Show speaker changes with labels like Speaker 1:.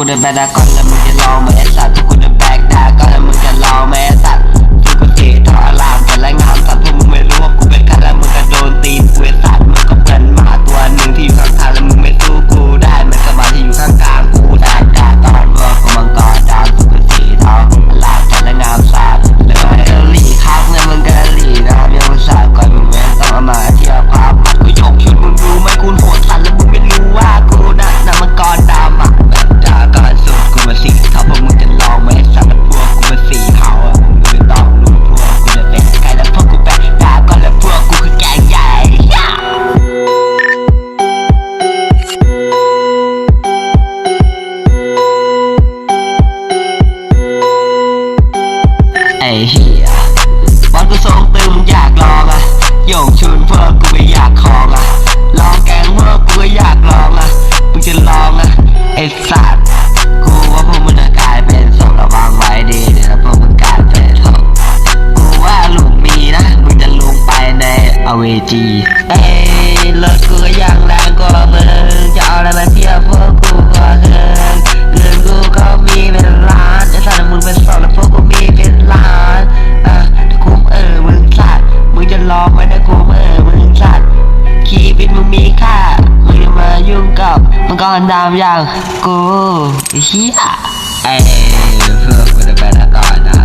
Speaker 1: Twitter, bet I call a million long, but it's กูทรงตึมอยากลองอะโยงชุนเพื่อกูไม่อยากคองอะลองแกงเพื่อกูก็อยากลองอะมึงจะลองอะไอ้สัตว์กูว่าพวกมึงจกลายเป็นศพระวังไว้ดีเดี๋ยวพวกมึงกลายเป็นศพกูว่าลุงมีนะมึงจะลุงไปในอเวจีเอ้ยเลิกกู มังกรดำอย่างกูเฮียเอ้เพื่อกูจะเป็นนักกอนนะ